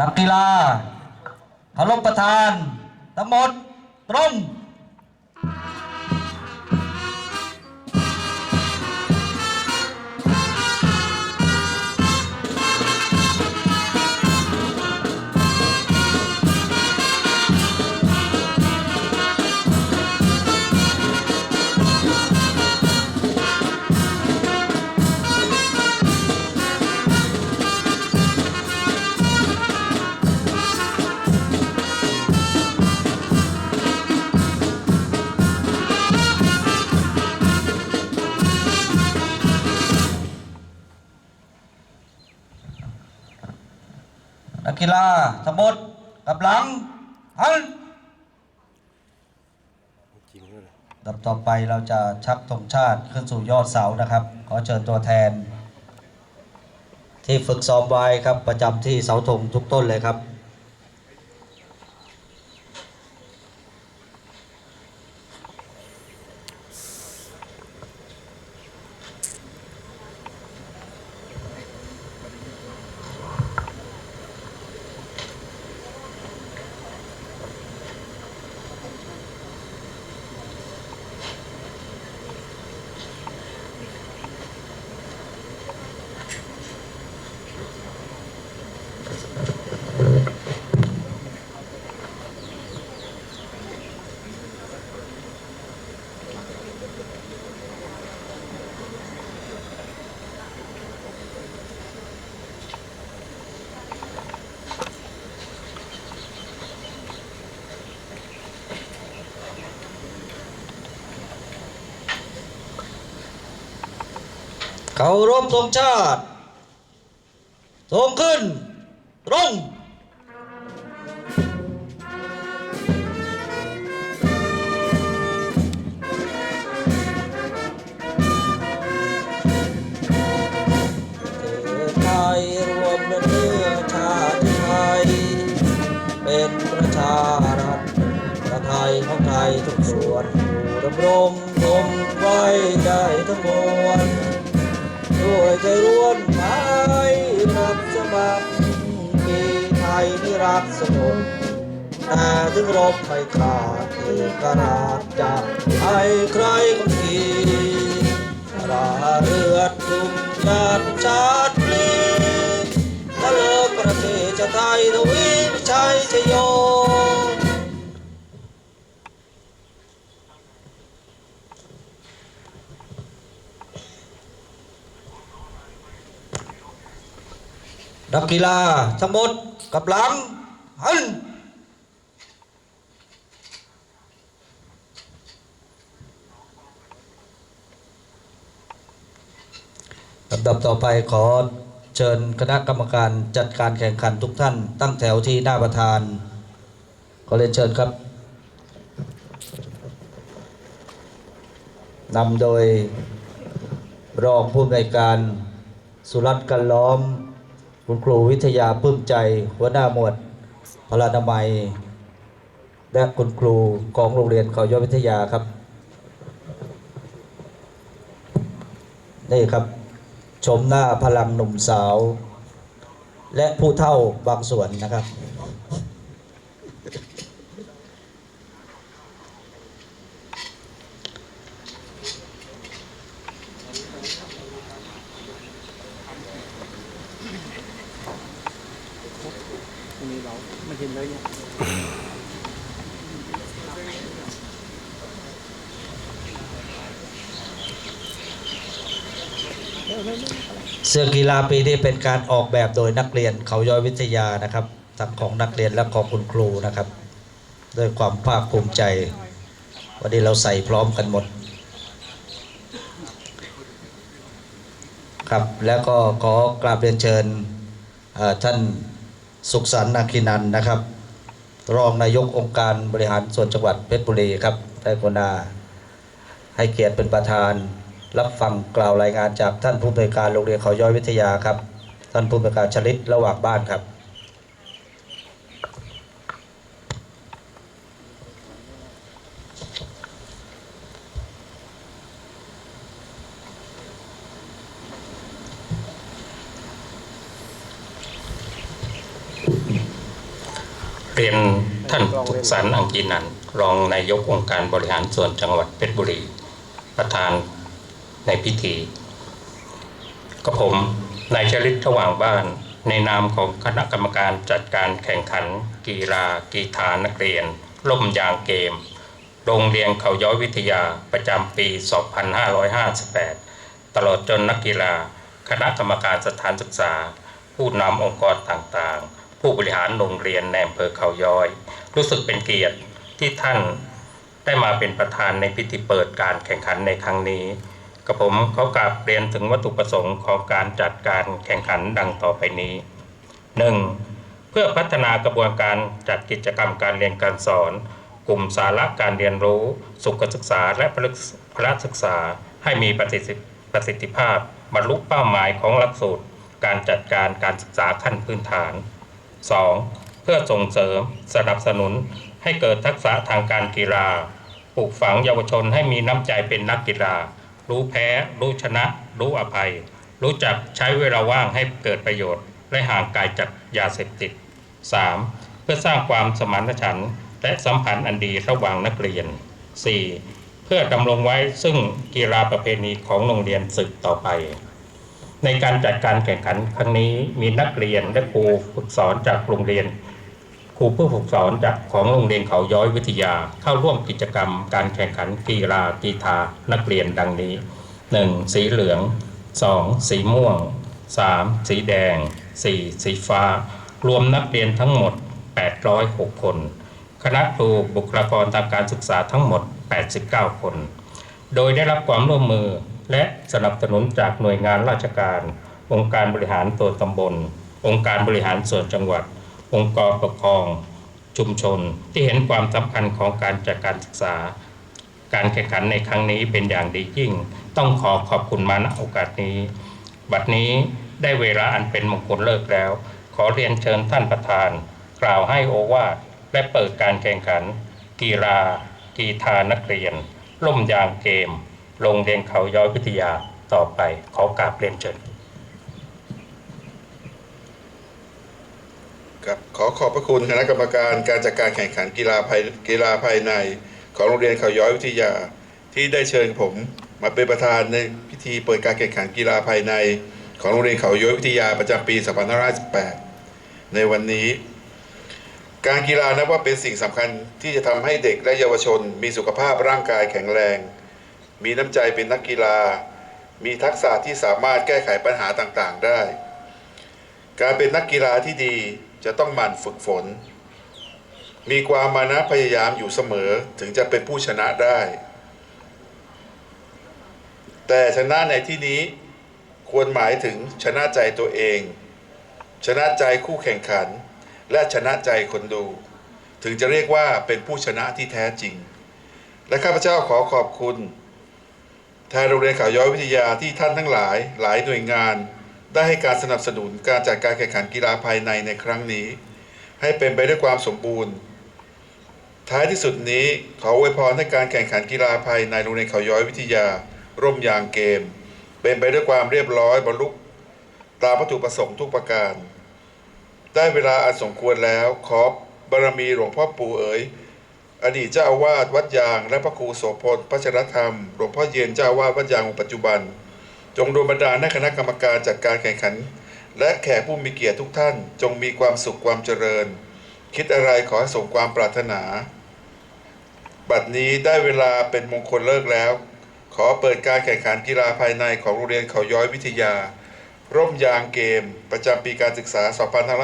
นักกีฬาเคารพประธานทั้งหมดตรง นักกีฬาทั้งหมดกับหลังหันลำดับต่อไปเราจะชักธงชาติขึ้นสู่ยอดเสานะครับ ขอเชิญตัวแทน ที่ฝึกซ้อมไว้ครับประจำที่เสาธงทุกต้นเลยครับ เขารบธงชาติธงขึ้นตรงไทยรวมเนื้อชาติไทยเป็นประชารัฐประไทยของไทยทุกส่วนอยู่ดำรงคงไว้ได้ทั้งมวล ด้วยใจร่วนไทยรับสมัครมีไทยที่รักสงบแต่ถึงรบไม่ขาดเอกราชจากใครใครก็ขีราเลือดุมชาติชาติพลีตะเลิกประเทศชาติไทยทวีวิชัยชโย นักกีฬาทั้งหมดกับหลังหันลำดับต่อไปขอเชิญคณะกรรมการจัดการแข่งขันทุกท่าน ตั้งแถวที่หน้าประธาน ขอเรียนเชิญครับนำโดยรองผู้อำนวยการสุรัตน์กันล้อม คุณครูวิทยาปื้มใจ หัวหน้าหมวดพลานามัย และคุณครูของโรงเรียนเขายอดวิทยาครับ นี่ครับ ชมหน้าพลังหนุ่มสาว และผู้เท่าบางส่วนนะครับ มีเราไม่ เสื้อกีฬาปีนี้เป็นการออกแบบโดยนักเรียนเขาย้อยวิทยานะครับทั้งของนักเรียนและของคุณครูนะครับ ด้วยความภาคภูมิใจวันนี้เราใส่พร้อมกันหมด ครับแล้วก็ขอกราบเรียนเชิญท่าน สุขสันต์นาคินันนะครับ รองนายกองค์การบริหารส่วนจังหวัดเพชรบุรีครับได้กรุณาให้เกียรติเป็นประธาน รับฟังกล่าวรายงานจากท่านผู้อำนวยการโรงเรียนเขาย้อยวิทยาครับ ท่านผู้อำนวยการชลิตระหว่างบ้านครับ เรียนท่านทุกสันต์อังกีนันรองนายกองค์การบริหารส่วนจังหวัดเพชรบุรี ประธานในพิธีกับผมนายชลิตระหว่างบ้าน ในนามของคณะกรรมการจัดการแข่งขัน กีฬากีฬานักเรียน ล่มยางเกม โรงเรียนเขาย้อยวิทยาประจำปี 2558 ตลอดจนนักกีฬา คณะกรรมการสถานศึกษา ผู้นำองค์กรต่างๆ ผู้บริหารโรงเรียนในอำเภอเขาย้อย รู้สึกเป็นเกียรติที่ท่านได้มาเป็นประธานในพิธีเปิดการแข่งขันในครั้งนี้กับผมเขากราบเรียนถึงวัตถุประสงค์ของการจัดการแข่งขันดังต่อไปนี้ 1. เพื่อพัฒนากระบวนการจัดกิจกรรมการเรียนการสอน กลุ่มสาระการเรียนรู้ สุขศึกษาและพละศึกษาให้มีประสิทธิประสิทธิภาพบรรลุเป้าหมายของหลักสูตร การจัดการการศึกษาขั้นพื้นฐาน 2. เพื่อส่งเสริมสนับสนุนให้เกิดทักษะทางการกีฬา ปลูกฝังเยาวชนให้มีน้ำใจเป็นนักกีฬา รู้แพ้ รู้ชนะ รู้อภัย รู้จักใช้เวลาว่างให้เกิดประโยชน์ และห่างไกลจากยาเสพติด 3. เพื่อสร้างความสมานฉันท์และสัมพันธ์อันดีระหว่างนักเรียน 4. เพื่อดำรงไว้ซึ่งกีฬาประเพณีของโรงเรียนสืบต่อไป ในการจัดการแข่งขันครั้งนี้มีนักเรียนและครูฝึกสอนจากโรงเรียน ครูผู้ฝึกสอนจากของโรงเรียนเขาย้อยวิทยา เข้าร่วมกิจกรรม การแข่งขันกีฬากีฬานักเรียนดังนี้ 1. สีเหลือง 2. สีม่วง 3. สีแดง 4. สีฟ้า รวมนักเรียนทั้งหมด 806 คน คณะครูบุคลากรทางการศึกษาทั้งหมด 89 คน โดยได้รับความร่วมมือ และสนับสนุนจากหน่วยงานราชการ องค์การบริหารส่วนตำบล องค์การบริหารส่วนจังหวัด องค์กรปกครอง ชุมชน ที่เห็นความสำคัญของการจัดการศึกษา การแข่งขันในครั้งนี้เป็นอย่างดียิ่ง ต้องขอขอบคุณมาณโอกาสนี้ บัดนี้ได้เวลาอันเป็นมงคลเลิกแล้ว ขอเรียนเชิญท่านประธาน กล่าวให้โอวาทและเปิดการแข่งขัน กีฬา กีฬานักเรียน ล่มยางเกม โรงเรียนเขาย้อยวิทยาต่อไปขอกราบเรียนเชิญครับขอขอบพระคุณคณะกรรมการการจัดการแข่งขันกีฬาภายกีฬาภายใน ของโรงเรียนเขาย้อยวิทยา ที่ได้เชิญผมมาเป็นประธานในพิธีเปิดการแข่งขันกีฬาภายใน ของโรงเรียนเขาย้อยวิทยาประจำปี 2518 ในวันนี้ การกีฬานับว่าเป็นสิ่งสำคัญที่จะทำให้เด็กและเยาวชน มีสุขภาพร่างกายแข็งแรง มีน้ำใจเป็นนักกีฬา มีทักษะที่สามารถแก้ไขปัญหาต่างๆได้ การเป็นนักกีฬาที่ดีจะต้องหมั่นฝึกฝน มีความมานะพยายามอยู่เสมอถึงจะเป็นผู้ชนะได้ แต่ชนะในที่นี้ควรหมายถึงชนะใจตัวเอง ชนะใจคู่แข่งขัน และชนะใจคนดู ถึงจะเรียกว่าเป็นผู้ชนะที่แท้จริง และข้าพเจ้าขอขอบคุณ แทนโรงเรียนข่าวย้อยวิทยาที่ท่านทั้งหลาย หลายหน่วยงาน ได้ให้การสนับสนุนการจัดการแข่งขันกีฬาภายในในครั้งนี้ ให้เป็นไปด้วยความสมบูรณ์ ท้ายที่สุดนี้ขออวยพรให้การแข่งขันกีฬาภายในโรงเรียนเขาย้อยวิทยา ร่มยางเกม เป็นไปด้วยความเรียบร้อยบรรลุตามวัตถุประสงค์ทุกประการ ได้เวลาอันสมควรแล้วขอบารมีหลวงพ่อปู่เอ๋ย อดีตเจ้าอาวาสวัดยาง และพระครูโสพลพัชรธรรมหลวงพ่อเย็นเจ้าอาวาสวัดยางองค์ปัจจุบัน จงโดนบันดาลให้คณะกรรมการจัดการแข่งขัน และแขกผู้มีเกียรติทุกท่าน จงมีความสุขความเจริญ คิดอะไรขอให้สมความปรารถนา บัดนี้ได้เวลาเป็นมงคลเลิกแล้ว ขอเปิดการแข่งขันกีฬาภายในของโรงเรียนเขาย้อยวิทยา ร่มยางเกม ประจำปีการศึกษา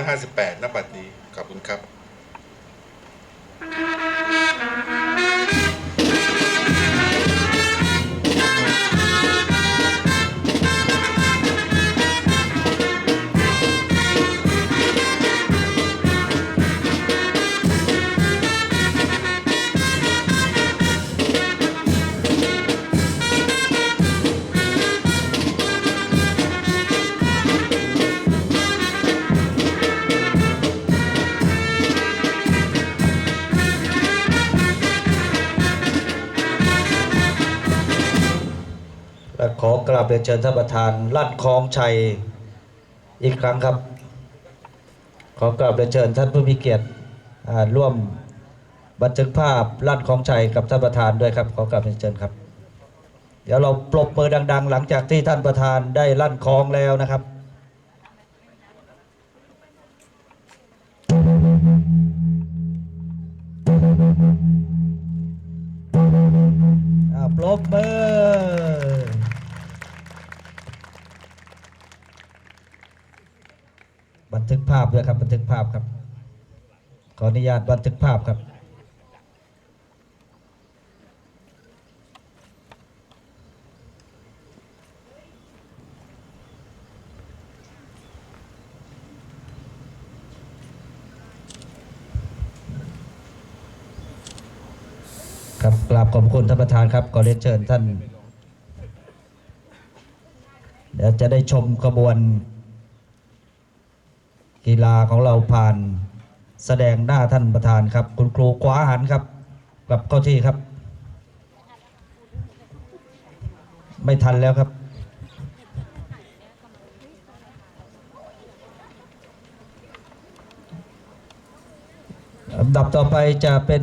2558 ณ บัดนี้ขอบคุณครับ กราบเรียนเชิญท่านประธานลั่นคลองชัยอีกครั้งครับ ขอกราบเรียนเชิญท่านผู้มีเกียรติอ่าร่วมบันทึกภาพลั่นของชัยกับท่านประธานด้วยครับ ขอกราบเรียนเชิญครับ เดี๋ยวเราปรบมือดัง ๆ หลังจากที่ท่านประธานได้ลั่นคล้องแล้วนะครับปรบมือ บันทึกภาพ ด้วยครับบันทึกภาพครับ ขออนุญาตบันทึกภาพครับครับกราบขอบคุณท่านประธานครับขอเรียนเชิญท่าน เดี๋ยวจะได้ชมกระบวน กีฬาของเราผ่านแสดงหน้าท่านประธานครับ คุณครูขว้าหันครับ กลับเข้าที่ครับ ไม่ทันแล้วครับ ลำดับต่อไปจะเป็น